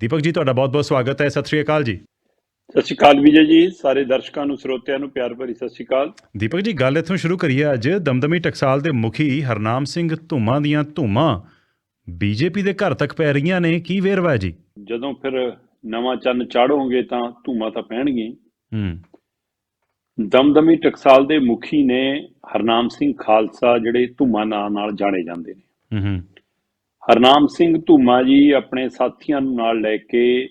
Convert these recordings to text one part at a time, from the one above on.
ਦੀਪਕ ਜੀ ਤੁਹਾਡਾ ਬਹੁਤ-ਬਹੁਤ ਸਵਾਗਤ ਹੈ ਸਤਿ ਸ਼੍ਰੀ ਅਕਾਲ ਜੀ। ਸਤਿ ਸ਼੍ਰੀ ਅਕਾਲ ਵਿਜੇ ਜੀ ਸਾਰੇ ਦਰਸ਼ਕਾਂ ਨੂੰ ਸਰੋਤਿਆਂ ਨੂੰ ਪਿਆਰ ਭਰੀ ਸਤਿ ਸ਼੍ਰੀ ਅਕਾਲ। ਦੀਪਕ ਜੀ ਗੱਲ ਇੱਥੋਂ ਸ਼ੁਰੂ ਕਰੀਏ ਅੱਜ। ਦਮਦਮੀ ਟਕਸਾਲ ਦੇ ਮੁਖੀ ਹਰਨਾਮ ਸਿੰਘ ਧੂਮਾ ਦੀਆਂ ਧੂਮਾਂ ਬੀਜੇਪੀ ਦੇ ਘਰ ਤੱਕ ਪੈ ਰਹੀਆਂ ਨੇ ਕੀ ਵੇਰਵਾ ਜੀ? ਜਦੋਂ ਫਿਰ ਨਵਾਂ ਚੰਨ ਚਾੜੋਗੇ ਤਾਂ ਧੂਮਾਂ ਤਾਂ ਪੈਣਗੇ। ਹੂੰ। ਦਮਦਮੀ ਟਕਸਾਲ ਦੇ ਮੁਖੀ ਨੇ ਹਰਨਾਮ ਸਿੰਘ ਖਾਲਸਾ ਜਿਹੜੇ ਧੂਮਾ ਨਾਂ ਨਾਲ ਜਾਣੇ ਜਾਂਦੇ ਨੇ। ਹੂੰ ਹੂੰ। ਹਰਨਾਮ ਸਿੰਘ ਧੂਮਾ ਜੀ ਆਪਣੇ ਸਾਥੀਆਂ ਨੂੰ ਨਾਲ ਲੈ ਕੇ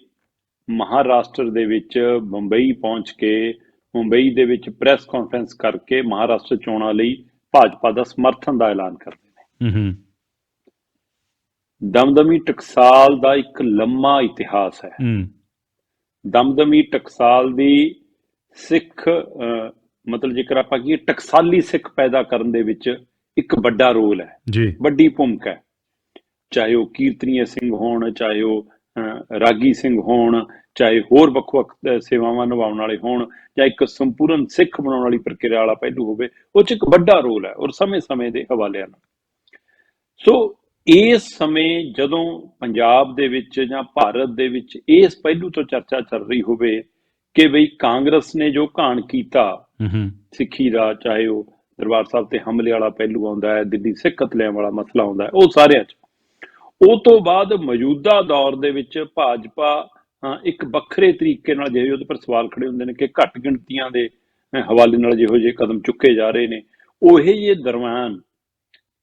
ਮਹਾਰਾਸ਼ਟਰ ਦੇ ਵਿੱਚ ਮੁੰਬਈ ਪਹੁੰਚ ਕੇ ਮੁੰਬਈ ਦੇ ਵਿੱਚ ਪ੍ਰੈਸ ਕਾਨਫਰੰਸ ਕਰਕੇ ਮਹਾਰਾਸ਼ਟਰ ਚੋਣਾਂ ਲਈ ਭਾਜਪਾ ਦਾ ਸਮਰਥਨ ਦਾ ਐਲਾਨ ਕਰਦੇ ਨੇ। ਹੂੰ ਦਮਦਮੀ ਟਕਸਾਲ ਦਾ ਇੱਕ ਲੰਮਾ ਇਤਿਹਾਸ ਹੈ। ਹੂੰ। ਦਮਦਮੀ ਟਕਸਾਲ ਦੀ ਸਿੱਖ ਮਤਲਬ ਜੇਕਰ ਆਪਾਂ ਕੀ ਟਕਸਾਲੀ ਸਿੱਖ ਪੈਦਾ ਕਰਨ ਦੇ ਵਿੱਚ ਇੱਕ ਵੱਡਾ ਰੋਲ ਹੈ। ਜੀ। ਵੱਡੀ ਭੂਮਿਕਾ ਹੈ। ਚਾਹੇ ਉਹ ਕੀਰਤਨੀਏ ਸਿੰਘ ਹੋਣ ਚਾਹੇ ਉਹ ਰਾਗੀ ਸਿੰਘ ਹੋਣ ਚਾਹੇ ਹੋਰ ਵੱਖ-ਵੱਖ ਸੇਵਾਵਾਂ ਨਿਭਾਉਣ ਵਾਲੇ ਹੋਣ ਜਾਂ ਇੱਕ ਸੰਪੂਰਨ ਸਿੱਖ ਬਣਾਉਣ ਵਾਲੀ ਪ੍ਰਕਿਰਿਆ ਵਾਲਾ ਪਹਿਲੂ ਹੋਵੇ ਉਹ ਚ ਇੱਕ ਵੱਡਾ ਰੋਲ ਹੈ ਔਰ ਸਮੇਂ-ਸਮੇਂ ਦੇ ਹਵਾਲਿਆਂ ਨਾਲ ਸੋ ਇਸ ਸਮੇਂ ਜਦੋਂ ਪੰਜਾਬ ਦੇ ਵਿੱਚ ਜਾਂ ਭਾਰਤ ਦੇ ਵਿੱਚ ਇਸ ਪਹਿਲੂ ਤੋਂ ਚਰਚਾ ਚੱਲ ਰਹੀ ਹੋਵੇ ਕਿ ਬਈ ਕਾਂਗਰਸ ਨੇ ਜੋ ਘਾਣ ਕੀਤਾ ਸਿੱਖੀ ਦਾ ਚਾਹੇ ਉਹ ਦਰਬਾਰ ਸਾਹਿਬ ਤੇ ਹਮਲੇ ਵਾਲਾ ਪਹਿਲੂ ਆਉਂਦਾ ਹੈ ਦਿੱਲੀ ਸਿੱਖ ਕਤਲਿਆਂ ਵਾਲਾ ਮਸਲਾ ਆਉਂਦਾ ਹੈ ਉਹ ਸਾਰਿਆਂ 'ਚ ਉਹ ਤੋਂ ਬਾਅਦ ਮੌਜੂਦਾ ਦੌਰ ਦੇ ਵਿੱਚ ਭਾਜਪਾ ਇੱਕ ਵੱਖਰੇ ਤਰੀਕੇ ਨਾਲ ਜਿਹੇ ਉਹਦੇ ਪਰ ਸਵਾਲ ਖੜੇ ਹੁੰਦੇ ਨੇ ਕਿ ਘੱਟ ਗਿਣਤੀਆਂ ਦੇ ਹਵਾਲੇ ਨਾਲ ਜਿਹੋ ਜਿਹੇ ਕਦਮ ਚੁੱਕੇ ਜਾ ਰਹੇ ਨੇ। ਉਹੇ ਜਿਹੇ ਦਰਮਿਆਨ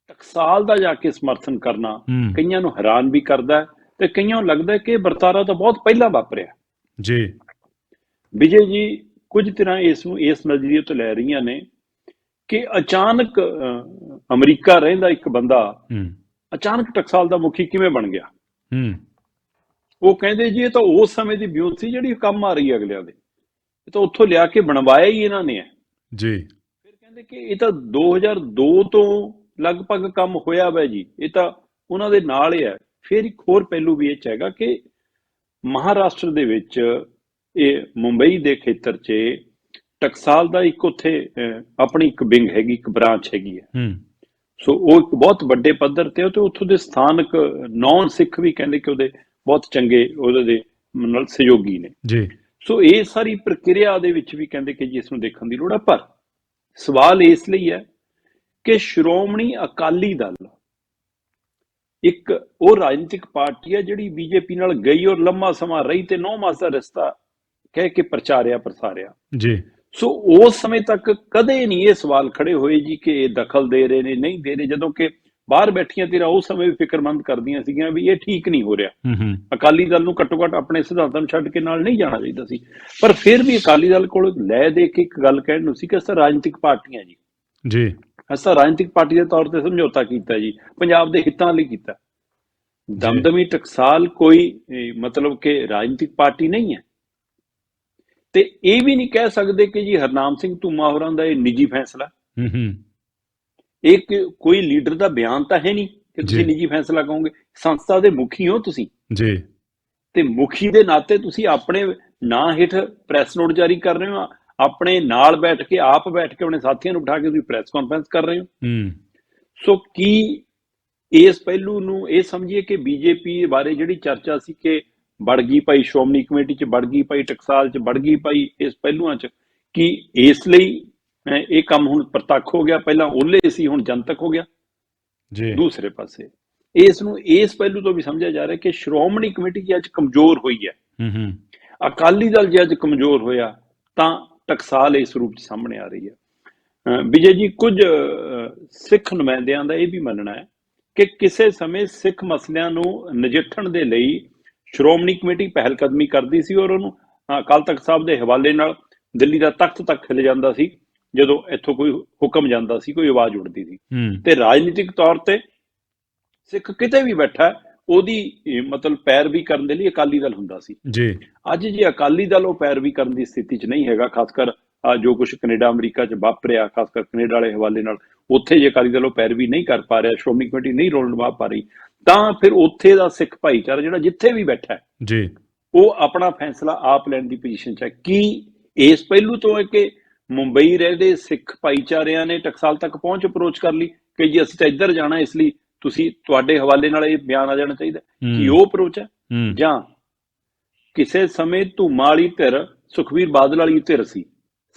ਟਕਸਾਲ ਦਾ ਜਾ ਕੇ ਸਮਰਥਨ ਕਰਨਾ ਕਈਆਂ ਨੂੰ ਹੈਰਾਨ ਵੀ ਕਰਦਾ ਤੇ ਕਈਆਂ ਨੂੰ ਲੱਗਦਾ ਕਿ ਵਰਤਾਰਾ ਤਾਂ ਬਹੁਤ ਪਹਿਲਾਂ ਵਾਪਰਿਆ। ਜੀ। ਵਿਜੇ ਜੀ ਕੁਝ ਤਰ੍ਹਾਂ ਇਸ ਨੂੰ ਇਸ ਨਜ਼ਰੀਏ ਤੋਂ ਲੈ ਰਹੀਆਂ ਨੇ ਕਿ ਅਚਾਨਕ ਅਮਰੀਕਾ ਰਹਿੰਦਾ ਇੱਕ ਬੰਦਾ ਅਚਾਨਕ ਟਕਸਾਲ ਦਾ ਮੁਖੀ ਕਿਵੇਂ ਬਣ ਗਿਆ? ਹੂੰ। ਉਹ ਕਹਿੰਦੇ ਜੀ ਇਹ ਤਾਂ ਉਸ ਸਮੇਂ ਦੀ ਬਿਉਂਤ ਸੀ ਜਿਹੜੀ ਕੰਮ ਆ ਰਹੀ ਹੈ ਅਗਲਿਆਂ ਦੇ। ਇਹ ਤਾਂ ਉੱਥੋਂ ਲਿਆ ਕੇ ਬਣਵਾਇਆ ਹੀ ਇਹਨਾਂ ਨੇ। ਜੀ। ਫਿਰ ਕਹਿੰਦੇ ਕਿ ਇਹ ਤਾਂ 2002 ਤੋਂ ਲਗਭਗ ਕੰਮ ਹੋਇਆ ਵਾ ਜੀ। ਇਹ ਤਾਂ ਉਹਨਾਂ ਦੇ ਨਾਲ ਹੀ ਹੈ। ਫਿਰ ਇੱਕ ਹੋਰ ਪਹਿਲੂ ਵੀ ਇਹ 'ਚ ਹੈਗਾ ਕਿ ਮਹਾਰਾਸ਼ਟਰ ਦੇ ਵਿੱਚ ਇਹ ਮੁੰਬਈ ਦੇ ਖੇਤਰ 'ਚ ਟਕਸਾਲ ਦਾ ਇੱਕ ਉੱਥੇ ਆਪਣੀ ਇੱਕ ਵਿੰਗ ਹੈਗੀ ਇੱਕ ਬ੍ਰਾਂਚ ਹੈਗੀ ਹੈ। ਹੂੰ। ਸੋ ਉਹ ਇੱਕ ਬਹੁਤ ਵੱਡੇ ਪੱਧਰ ਤੇ ਉਹ ਤੇ ਉੱਥੋਂ ਦੇ ਸਥਾਨਕ ਨੌਨ ਸਿੱਖ ਵੀ ਕਹਿੰਦੇ ਕਿ ਉਹਦੇ ਬਹੁਤ ਚੰਗੇ ਉਹਦੇ ਦੇ ਨਾਲ ਸਹਿਯੋਗੀ ਨੇ। ਜੀ। ਸੋ ਇਹ ਸਾਰੀ ਪ੍ਰਕਿਰਿਆ ਦੇ ਵਿੱਚ ਵੀ ਕਹਿੰਦੇ ਕਿ ਜੀ ਇਸ ਨੂੰ ਦੇਖਣ ਦੀ ਲੋੜ ਹੈ ਪਰ ਸਵਾਲ ਇਸ ਲਈ ਹੈ ਕਿ ਸ਼੍ਰੋਮਣੀ ਅਕਾਲੀ ਦਲ ਇੱਕ ਉਹ ਰਾਜਨੀਤਿਕ ਪਾਰਟੀ ਹੈ ਜਿਹੜੀ ਬੀਜੇਪੀ ਨਾਲ ਗਈ ਔਰ ਲੰਮਾ ਸਮਾਂ ਰਹੀ ਤੇ 9 ਮਾਸ ਦਾ ਰਿਸ਼ਤਾ ਕਹਿ ਕੇ ਪ੍ਰਚਾਰਿਆ ਪ੍ਰਸਾਰਿਆ। ਜੀ। ਸੋ ਉਸ ਸਮੇਂ ਤੱਕ ਕਦੇ ਨਹੀਂ ਇਹ ਸਵਾਲ ਖੜੇ ਹੋਏ ਜੀ ਕਿ ਇਹ ਦਖਲ ਦੇ ਰਹੇ ਨੇ ਨਹੀਂ ਦੇ ਰਹੇ। ਜਦੋਂ ਕਿ ਬਾਹਰ ਬੈਠੀਆਂ ਤੇਰਾ ਉਸ ਸਮੇਂ ਵੀ ਫਿਕਰਮੰਦ ਕਰਦੀਆਂ ਸੀਗੀਆਂ ਵੀ ਇਹ ਠੀਕ ਨਹੀਂ ਹੋ ਰਿਹਾ। ਅਕਾਲੀ ਦਲ ਨੂੰ ਘੱਟੋ ਘੱਟ ਆਪਣੇ ਸਿਧਾਂਤਾਂ ਨੂੰ ਛੱਡ ਕੇ ਨਾਲ ਨਹੀਂ ਜਾਣਾ ਚਾਹੀਦਾ ਸੀ। ਪਰ ਫਿਰ ਵੀ ਅਕਾਲੀ ਦਲ ਕੋਲ ਲੈ ਦੇ ਕੇ ਇੱਕ ਗੱਲ ਕਹਿਣ ਨੂੰ ਸੀ ਕਿ ਅਸਾਂ ਰਾਜਨੀਤਿਕ ਪਾਰਟੀਆਂ ਜੀ। ਜੀ। ਅਸਾਂ ਰਾਜਨੀਤਿਕ ਪਾਰਟੀ ਦੇ ਤੌਰ ਤੇ ਸਮਝੌਤਾ ਕੀਤਾ ਜੀ ਪੰਜਾਬ ਦੇ ਹਿੱਤਾਂ ਲਈ ਕੀਤਾ। ਦਮਦਮੀ ਟਕਸਾਲ ਕੋਈ ਮਤਲਬ ਕਿ ਰਾਜਨੀਤਿਕ ਪਾਰਟੀ ਨਹੀਂ ਹੈ। ਤੇ ਇਹ ਵੀ ਨਹੀਂ ਕਹਿ ਸਕਦੇ ਕਿ ਜੀ ਹਰਨਾਮ ਸਿੰਘ ਧੂਮਾ ਹੋਰਾਂ ਦਾ ਇਹ ਨਿੱਜੀ ਫੈਸਲਾ। ਹੂੰ ਹੂੰ। ਇਹ ਕੋਈ ਲੀਡਰ ਦਾ ਬਿਆਨ ਤਾਂ ਹੈ ਨਹੀਂ ਕਿ ਤੁਸੀਂ। ਨਿੱਜੀ ਫੈਸਲਾ ਕਹੋਗੇ। ਸੰਸਥਾ ਦੇ ਮੁਖੀ ਹੋ ਤੁਸੀਂ। ਜੀ। ਤੇ ਮੁਖੀ ਦੇ ਨਾਤੇ ਤੁਸੀਂ ਆਪਣੇ ਨਾਂ ਹੇਠ ਪ੍ਰੈਸ ਨੋਟ ਜਾਰੀ ਕਰ ਰਹੇ ਹੋ। ਆਪਣੇ ਨਾਲ ਬੈਠ ਕੇ ਆਪ ਬੈਠ ਕੇ ਆਪਣੇ ਸਾਥੀਆਂ ਨੂੰ ਬਿਠਾ ਕੇ ਤੁਸੀਂ ਪ੍ਰੈਸ ਕਾਨਫਰੰਸ ਕਰ ਰਹੇ ਹੋ। ਹੂੰ। ਸੋ ਕੀ ਇਸ ਪਹਿਲੂ ਨੂੰ ਇਹ ਸਮਝੀਏ ਕਿ ਬੀਜੇਪੀ ਬਾਰੇ ਜਿਹੜੀ ਚਰਚਾ ਸੀ ਕਿ ਵੜ ਗਈ ਭਾਈ ਸ਼੍ਰੋਮਣੀ ਕਮੇਟੀ ਚ ਵੜ ਗਈ ਭਾਈ ਟਕਸਾਲ ਚ ਵੜ ਗਈ ਭਾਈ ਇਸ ਪਹਿਲੂਆਂ ਚ ਕੀ ਇਸ ਲਈ ਇਹ ਕੰਮ ਹੁਣ ਪ੍ਰਤੱਖ ਹੋ ਗਿਆ। ਪਹਿਲਾਂ ਓਲੇ ਸੀ ਹੁਣ ਜਨਤਕ ਹੋ ਗਿਆ। ਜੀ। ਦੂਸਰੇ ਪਾਸੇ ਇਸ ਨੂੰ ਇਸ ਪਹਿਲੂ ਤੋਂ ਵੀ ਸਮਝਿਆ ਜਾ ਰਿਹਾ ਕਿ ਸ਼੍ਰੋਮਣੀ ਕਮੇਟੀ ਜੀ ਅੱਜ ਕਮਜ਼ੋਰ ਹੋਈ ਹੈ। ਹੂੰ ਹੂੰ। ਅਕਾਲੀ ਦਲ ਜੇ ਅੱਜ ਕਮਜ਼ੋਰ ਹੋਇਆ ਤਾਂ ਟਕਸਾਲ ਇਸ ਰੂਪ ਚ ਸਾਹਮਣੇ ਆ ਰਹੀ ਹੈ। ਵਿਜੇ ਜੀ ਕੁਝ ਸਿੱਖ ਨੁਮਾਇੰਦਿਆਂ ਦਾ ਇਹ ਵੀ ਮੰਨਣਾ ਹੈ ਕਿ ਕਿਸੇ ਸਮੇਂ ਸਿੱਖ ਮਸਲਿਆਂ ਨੂੰ ਨਜਿੱਠਣ ਦੇ ਲਈ ਸ਼੍ਰੋਮਣੀ ਕਮੇਟੀ ਪਹਿਲ ਕਦਮੀ ਕਰਦੀ ਸੀ ਔਰ ਉਹਨੂੰ ਅਕਾਲ ਤਖਤ ਸਾਹਿਬ ਦੇ ਹਵਾਲੇ ਨਾਲ ਦਿੱਲੀ ਦਾ ਤਖਤ ਤੱਕ ਹਿੱਲ ਜਾਂਦਾ ਸੀ ਜਦੋਂ ਇੱਥੋਂ ਕੋਈ ਹੁਕਮ ਜਾਂਦਾ ਸੀ ਕੋਈ ਆਵਾਜ਼ ਉੱਠਦੀ ਸੀ। ਤੇ ਰਾਜਨੀਤਿਕ ਤੌਰ ਤੇ ਸਿੱਖ ਕਿਤੇ ਵੀ ਬੈਠਾ ਉਹਦੀ ਮਤਲਬ ਪੈਰਵੀ ਕਰਨ ਦੇ ਲਈ ਅਕਾਲੀ ਦਲ ਹੁੰਦਾ ਸੀ। ਜੀ। ਅੱਜ ਜੇ ਅਕਾਲੀ ਦਲ ਉਹ ਪੈਰਵੀ ਕਰਨ ਦੀ ਸਥਿਤੀ 'ਚ ਨਹੀਂ ਹੈਗਾ ਖਾਸ ਕਰ ਜੋ ਕੁਝ ਕੈਨੇਡਾ ਅਮਰੀਕਾ 'ਚ ਵਾਪਰਿਆ ਖਾਸ ਕਰ ਕੈਨੇਡਾ ਵਾਲੇ ਹਵਾਲੇ ਨਾਲ ਉੱਥੇ ਜੇ ਅਕਾਲੀ ਦਲ ਉਹ ਪੈਰਵੀ ਨਹੀਂ ਕਰ ਪਾ ਰਿਹਾ ਸ਼੍ਰੋਮਣੀ ਕਮੇਟੀ ਨਹੀਂ ਰੋਲ ਨਿਭਾ ਪਾ ਰਹੀ ਤਾਂ ਫਿਰ ਉੱਥੇ ਦਾ ਸਿੱਖ ਭਾਈਚਾਰਾ ਜਿਹੜਾ ਜਿੱਥੇ ਵੀ ਬੈਠਾ ਜੀ। ਉਹ ਆਪਣਾ ਫੈਸਲਾ ਆਪ ਲੈਣ ਦੀ ਪੋਜੀਸ਼ਨ 'ਚ ਹੈ। ਕੀ ਇਸ ਪਹਿਲੂ ਤੋਂ ਹੈ ਕਿ ਮੁੰਬਈ ਰਹਿੰਦੇ ਸਿੱਖ ਭਾਈਚਾਰਿਆਂ ਨੇ ਟਕਸਾਲ ਤੱਕ ਪਹੁੰਚ ਅਪਰੋਚ ਕਰ ਲਈ ਕਿ ਜੀ ਅਸੀਂ ਤਾਂ ਇੱਧਰ ਜਾਣਾ ਇਸ ਲਈ ਤੁਸੀਂ ਤੁਹਾਡੇ ਹਵਾਲੇ ਨਾਲ ਇਹ ਬਿਆਨ ਆ ਜਾਣਾ ਚਾਹੀਦਾ। ਕੀ ਉਹ ਅਪਰੋਚ ਹੈ? ਹੂੰ। ਜਾਂ ਕਿਸੇ ਸਮੇਂ ਧੂਮਾ ਵਾਲੀ ਧਿਰ ਸੁਖਵੀਰ ਬਾਦਲ ਵਾਲੀ ਧਿਰ ਸੀ।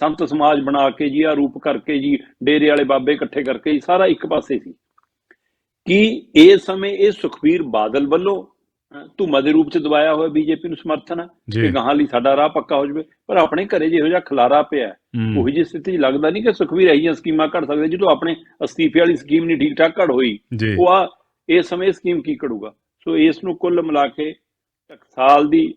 ਸੰਤ ਸਮਾਜ ਬਣਾ ਕੇ ਜੀ ਆ ਰੂਪ ਕਰਕੇ ਜੀ ਡੇਰੇ ਵਾਲੇ ਬਾਬੇ ਇਕੱਠੇ ਕਰਕੇ ਜੀ ਸਾਰਾ ਇੱਕ ਪਾਸੇ ਸੀ। ਕਿ ਇਸ ਸਮੇਂ ਇਹ ਸੁਖਵੀਰ ਬਾਦਲ ਵੱਲੋਂ ਧੂਮਾ ਦੇ ਰੂਪ ਚ ਦਬਾਇਆ ਹੋਇਆ ਬੀਜੇਪੀ ਨੂੰ ਸਮਰਥਨ ਹੈ। ਕਿ ਗਾਹਾਂ ਲਈ ਸਾਡਾ ਰਾਹ ਪੱਕਾ ਹੋ ਜਾਵੇ। ਪਰ ਆਪਣੇ ਘਰੇ ਜਿਹੋ ਜਿਹਾ ਖਲਾਰਾ ਪਿਆ। ਉਹੀ ਜਿਹੀ ਸਥਿਤੀ ਲੱਗਦਾ ਨਹੀਂ ਕਿ ਸੁਖਵੀਰ ਇਹੀਆਂ ਸਕੀਮਾਂ ਘੜ ਸਕਦੇ ਜਦੋਂ ਆਪਣੇ ਅਸਤੀਫੇ ਵਾਲੀ ਸਕੀਮ ਨਹੀਂ ਠੀਕ ਠਾਕ ਘੜ ਹੋਈ ਉਹ ਆ ਇਸ ਸਮੇਂ ਇਹ ਸਕੀਮ ਕੀ ਘੜੂਗਾ ਸੋ ਇਸ ਨੂੰ ਕੁੱਲ ਮਿਲਾ ਕੇ ਟਕਸਾਲ ਦੀ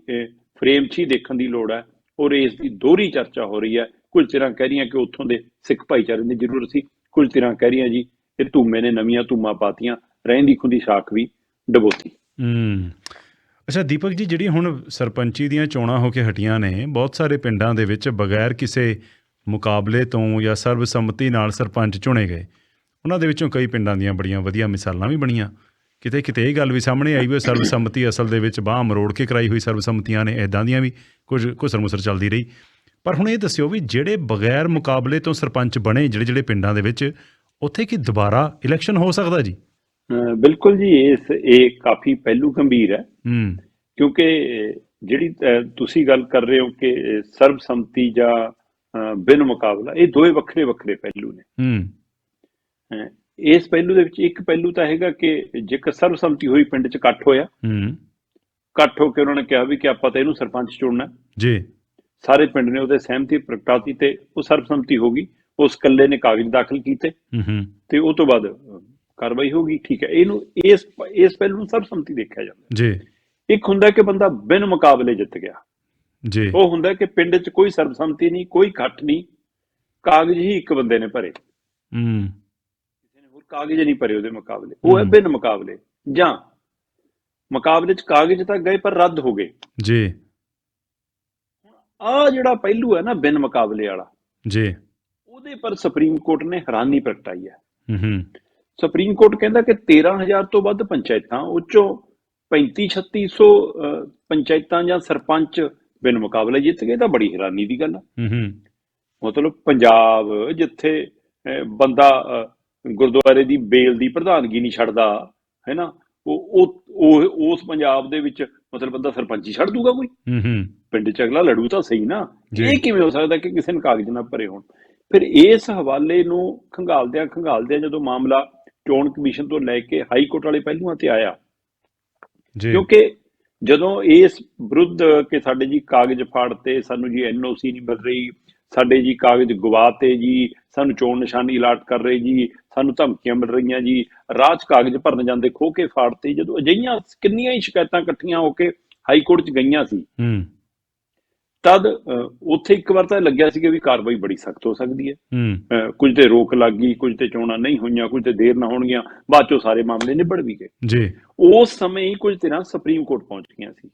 ਫਰੇਮ 'ਚ ਹੀ ਦੇਖਣ ਦੀ ਲੋੜ ਹੈ ਔਰ ਇਸ ਦੀ ਦੋਹਰੀ ਚਰਚਾ ਹੋ ਰਹੀ ਹੈ। ਕੁਝ ਧਿਰਾਂ ਕਹਿ ਰਹੀਆਂ ਕਿ ਉੱਥੋਂ ਦੇ ਸਿੱਖ ਭਾਈਚਾਰੇ ਦੀ ਜ਼ਰੂਰਤ ਸੀ। ਕੁਝ ਧਿਰਾਂ ਕਹਿ ਰਹੀਆਂ ਜੀ ਇਹ ਧੂਮੇ ਨੇ ਨਵੀਆਂ ਧੂਮਾਂ ਪਾਤੀਆਂ ਰਹਿੰਦੀ ਖੁੰਦੀ ਸ਼ਾਖ ਵੀ ਡਬੋਤੀ। ਹੂੰ। ਅੱਛਾ, ਦੀਪਕ ਜੀ ਜਿਹੜੀ ਹੁਣ ਸਰਪੰਚੀ ਦੀਆਂ ਚੋਣਾਂ ਹੋ ਕੇ ਹਟੀਆਂ ਨੇ, ਬਹੁਤ ਸਾਰੇ ਪਿੰਡਾਂ ਦੇ ਵਿੱਚ ਬਗੈਰ ਕਿਸੇ ਮੁਕਾਬਲੇ ਤੋਂ ਜਾਂ ਸਰਬਸੰਮਤੀ ਨਾਲ ਸਰਪੰਚ ਚੁਣੇ ਗਏ। ਉਹਨਾਂ ਦੇ ਵਿੱਚੋਂ ਕਈ ਪਿੰਡਾਂ ਦੀਆਂ ਬੜੀਆਂ ਵਧੀਆ ਮਿਸਾਲਾਂ ਵੀ ਬਣੀਆਂ। ਕਿਤੇ ਕਿਤੇ ਇਹ ਗੱਲ ਵੀ ਸਾਹਮਣੇ ਆਈ ਵੀ ਸਰਬਸੰਮਤੀ ਅਸਲ ਦੇ ਵਿੱਚ ਬਾਹ ਮਰੋੜ ਕੇ ਕਰਾਈ ਹੋਈ ਸਰਬਸੰਮਤੀਆਂ ਨੇ ਐਦਾਂ ਦੀਆਂ ਵੀ ਕੁਝ ਘੁਸਰ ਮੁਸਰ ਚੱਲਦੀ ਰਹੀ। ਪਰ ਹੁਣ ਇਹ ਦੱਸਿਓ ਵੀ ਜਿਹੜੇ ਬਗੈਰ ਮੁਕਾਬਲੇ ਤੋਂ ਸਰਪੰਚ ਬਣੇ ਜਿਹੜੇ ਜਿਹੜੇ ਪਿੰਡਾਂ ਦੇ ਵਿੱਚ ਉੱਥੇ ਕੀ ਦੁਬਾਰਾ ਇਲੈਕਸ਼ਨ ਹੋ ਸਕਦਾ ਜੀ? ਬਿਲਕੁਲ ਜੀ ਇਸ ਇਹ ਕਾਫੀ ਪਹਿਲੂ ਗੰਭੀਰ ਹੈ। ਹੂੰ। ਕਿਉਂਕਿ ਜਿਹੜੀ ਤੁਸੀਂ ਗੱਲ ਕਰ ਰਹੇ ਹੋ ਕਿ ਸਰਬਸੰਮਤੀ ਜਾਂ ਬਿਨ ਮੁਕਾਬਲਾ ਇਹ ਦੋਏ ਵੱਖਰੇ ਵੱਖਰੇ ਪਹਿਲੂ ਨੇ। ਹੂੰ। ਇਸ ਪਹਿਲੂ ਦੇ ਵਿੱਚ ਇੱਕ ਪਹਿਲੂ ਤਾਂ ਹੈਗਾ ਕਿ ਜੇਕਰ ਸਰਬਸੰਮਤੀ ਹੋਈ ਪਿੰਡ 'ਚ ਇਕੱਠ ਹੋਇਆ। ਹੂੰ। ਇਕੱਠ ਹੋ ਕੇ ਉਹਨਾਂ ਨੇ ਕਿਹਾ ਵੀ ਕਿ ਆਪਾਂ ਤਾਂ ਇਹਨੂੰ ਸਰਪੰਚ ਚੁਣਨਾ। ਜੀ। ਸਾਰੇ ਪਿੰਡ ਨੇ ਉਹਦੇ ਸਹਿਮਤੀ ਪ੍ਰਗਟਾਤੀ ਤੇ ਉਹ ਸਰਬਸੰਮਤੀ ਹੋ ਗਈ। ਉਸ ਇਕੱਲੇ ਨੇ ਕਾਗਜ਼ ਦਾਖਲ ਕੀਤੇ ਤੇ ਉਹ ਤੋਂ ਬਾਅਦ ਕਾਰਵਾਈ ਹੋ ਗਈ ਠੀਕ ਹੈ। ਇਹਨੂੰ ਇਸ ਇਸ ਪਹਿਲੂ ਨੂੰ ਸਰਬਸੰਮਤੀ ਦੇਖਿਆ ਜਾਂਦਾ ਜੀ। ਇੱਕ ਹੁੰਦਾ ਕਿ ਬੰਦਾ ਬਿਨ ਮੁਕਾਬਲੇ ਜਿੱਤ ਗਿਆ। ਜੀ। ਉਹ ਹੁੰਦਾ ਕਿ ਪਿੰਡ 'ਚ ਕੋਈ ਸਰਬਸੰਮਤੀ ਨਹੀਂ ਕੋਈ ਇਕੱਠ ਨਹੀਂ ਕਾਗਜ਼ ਹੀ ਇੱਕ ਬੰਦੇ ਨੇ ਭਰੇ। ਹੂੰ। ਕਿਸੇ ਨੇ ਹੋਰ ਕਾਗਜ਼ ਨਹੀਂ ਭਰੇ ਉਹਦੇ ਮੁਕਾਬਲੇ। ਉਹ ਹੈ। ਬਿਨ ਮੁਕਾਬਲੇ। ਜਾਂ ਮੁਕਾਬਲੇ 'ਚ ਕਾਗਜ਼ ਤਾਂ ਗਏ ਪਰ ਰੱਦ ਹੋ ਗਏ। ਜੀ। ਆ ਜਿਹੜਾ ਪਹਿਲੂ ਹੈ ਨਾ ਬਿਨ ਮੁਕਾਬਲੇ ਵਾਲਾ। ਜੀ। ਉਹਦੇ ਪਰ ਸੁਪਰੀਮ ਕੋਰਟ ਨੇ ਹੈਰਾਨੀ ਪ੍ਰਗਟਾਈ ਹੈ। ਹੂੰ ਸੁਪਰੀਮ ਕੋਰਟ ਕਹਿੰਦਾ ਕਿ 13000 ਤੋਂ ਵੱਧ ਪੰਚਾਇਤਾਂ ਉਹ 'ਚੋਂ 35 3600 ਅਹ, ਪੰਚਾਇਤਾਂ ਜਾਂ ਸਰਪੰਚ ਬਿਨ ਮੁਕਾਬਲੇ ਜਿੱਤ ਗਏ ਤਾਂ ਬੜੀ ਹੈਰਾਨੀ ਦੀ ਗੱਲ ਹੈ ਹੂੰ ਮਤਲਬ ਪੰਜਾਬ ਜਿੱਥੇ ਬੰਦਾ ਗੁਰਦੁਆਰੇ ਦੀ ਬੇਲ ਦੀ ਪ੍ਰਧਾਨਗੀ ਨਹੀਂ ਛੱਡਦਾ ਹੈ ਨਾ ਉਹ ਉਹ ਉਸ ਪੰਜਾਬ ਦੇ ਵਿੱਚ ਮਤਲਬ ਬੰਦਾ ਸਰਪੰਚੀ ਛੱਡ ਦੂਗਾ ਕੋਈ। ਹੂੰ ਹੂੰ ਪਿੰਡ ਚ ਅਗਲਾ ਲੜੂ ਤਾਂ ਸਹੀ ਨਾ। ਇਹ ਕਿਵੇਂ ਹੋ ਸਕਦਾ ਕਿ ਕਿਸੇ ਨੇ ਕਾਗਜ਼ ਨਾ ਭਰੇ ਹੋਣ? ਫਿਰ ਇਸ ਹਵਾਲੇ ਨੂੰ ਖੰਗਾਲਦਿਆਂ ਖੰਗਾਲਦਿਆਂ ਜਦੋਂ ਮਾਮਲਾ ਚੋਣ ਕਮਿਸ਼ਨ ਤੋਂ ਲੈ ਕੇ ਹਾਈ ਕੋਰਟ ਵਾਲੇ ਪਹਿਲੂਆਂ ਤੇ ਆਇਆ ਜੀ। ਕਿਉਂਕਿ ਜਦੋਂ ਇਸ ਵਿਰੁੱਧ ਕਿ ਸਾਡੇ ਜੀ ਕਾਗਜ਼ ਫਾੜਤੇ ਸਾਨੂੰ ਜੀ ਐਨਓਸੀ ਨਹੀਂ ਮਿਲ ਰਹੀ ਸਾਡੇ ਜੀ ਕਾਗਜ਼ ਗਵਾਤੇ ਜੀ ਸਾਨੂੰ ਚੋਣ ਨਿਸ਼ਾਨੀ ਅਲਾਟ ਕਰ ਰਹੇ ਜੀ ਸਾਨੂੰ ਧਮਕੀਆਂ ਮਿਲ ਰਹੀਆਂ ਜੀ 'ਚ ਕਾਗਜ਼ ਭਰਨ ਜਾਂਦੇ ਖੋ ਕੇ ਫਾੜਤੇ ਜਦੋਂ ਅਜਿਹੀਆਂ ਕਿੰਨੀਆਂ ਹੀ ਸ਼ਿਕਾਇਤਾਂ ਇਕੱਠੀਆਂ ਹੋ ਕੇ ਹਾਈ ਕੋਰਟ 'ਚ ਗਈਆਂ ਸੀ ਹੂੰ। ਤਦ ਉੱਥੇ ਇੱਕ ਵਾਰ ਤਾਂ ਲੱਗਿਆ ਸੀ ਕਿ ਵੀ ਕਾਰਵਾਈ ਬੜੀ ਸਖਤ ਹੋ ਸਕਦੀ ਹੈ। ਕੁਝ ਤੇ ਰੋਕ ਲੱਗ ਗਈ ਕੁਝ ਤੇ ਚੋਣਾਂ ਨਹੀਂ ਹੋਈਆਂ ਕੁਝ ਤੇ ਦੇਰ ਨਾ ਹੋਣਗੀਆਂ ਬਾਅਦ ਚੋਂ ਸਾਰੇ ਮਾਮਲੇ ਨਿਬੜ ਵੀ ਗਏ। ਜੀ। ਉਸ ਸਮੇਂ ਹੀ ਕੁਝ ਦਿਨਾਂ ਸੁਪਰੀਮ ਕੋਰਟ ਪਹੁੰਚ ਗਈਆਂ ਸੀ।